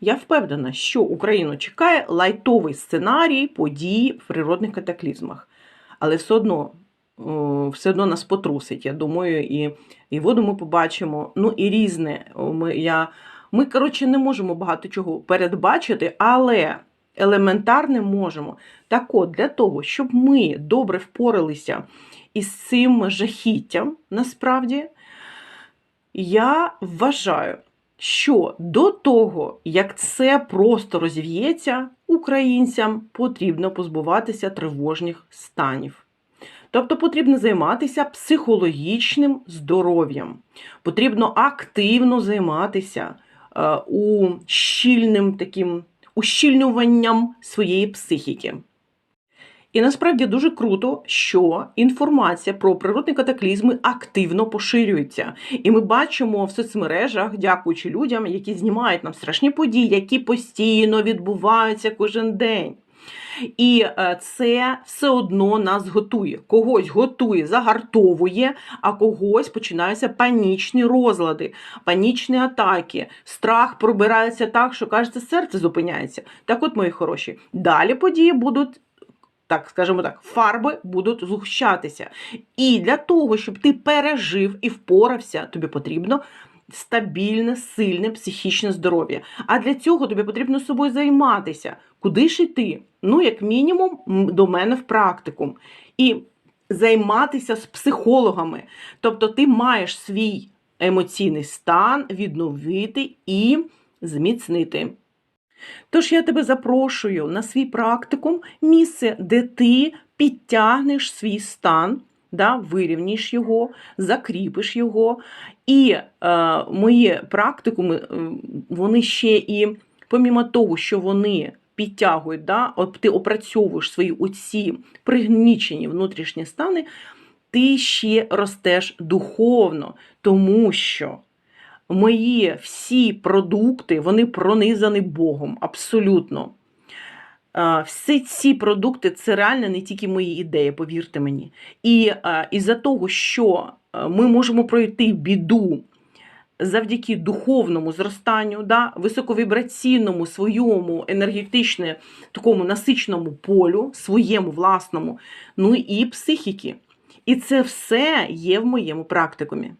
Я впевнена, що Україну чекає лайтовий сценарій подій в природних катаклізмах. Але все одно, все одно нас потрусить. Я думаю, і, і воду ми побачимо. Ну і різне. Ми, я, ми, коротше, не можемо багато чого передбачити, але елементарне можемо. Так от, для того, щоб ми добре впоралися із цим жахіттям, насправді, я вважаю, що до того, як це просто розів'ється, українцям потрібно позбуватися тривожних станів. Тобто потрібно займатися психологічним здоров'ям, потрібно активно займатися е, у щільним таким ущільнюванням своєї психіки. І насправді дуже круто, що інформація про природні катаклізми активно поширюється. І ми бачимо в соцмережах, дякуючи людям, які знімають нам страшні події, які постійно відбуваються кожен день. І е, це все одно нас готує. Когось готує, загартовує, а когось починаються панічні розлади, панічні атаки. Страх пробирається так, що кажеться, серце зупиняється. Так, от, мої хороші, далі події будуть. Так, скажімо так, фарби будуть згущатися. І для того, щоб ти пережив і впорався, тобі потрібно стабільне, сильне психічне здоров'я. А для цього тобі потрібно собою займатися. Куди ж йти? Ну, як мінімум, до мене в практикум. І займатися з психологами. Тобто ти маєш свій емоційний стан відновити і зміцнити. Тож я тебе запрошую на свій практикум, місце, де ти підтягнеш свій стан, да, вирівніш його, закріпиш його. І е, мої практикуми, е, вони ще і, помімо того, що вони підтягують, да, ти опрацьовуєш свої оці пригнічені внутрішні стани, ти ще ростеш духовно, тому що мої всі продукти вони пронизані Богом, абсолютно. Всі ці продукти це реально не тільки мої ідеї, повірте мені. І із-за того, що ми можемо пройти біду завдяки духовному зростанню, да, високовібраційному своєму енергетичному такому насиченому полю, своєму власному, ну і психіки. І це все є в моєму практикумі.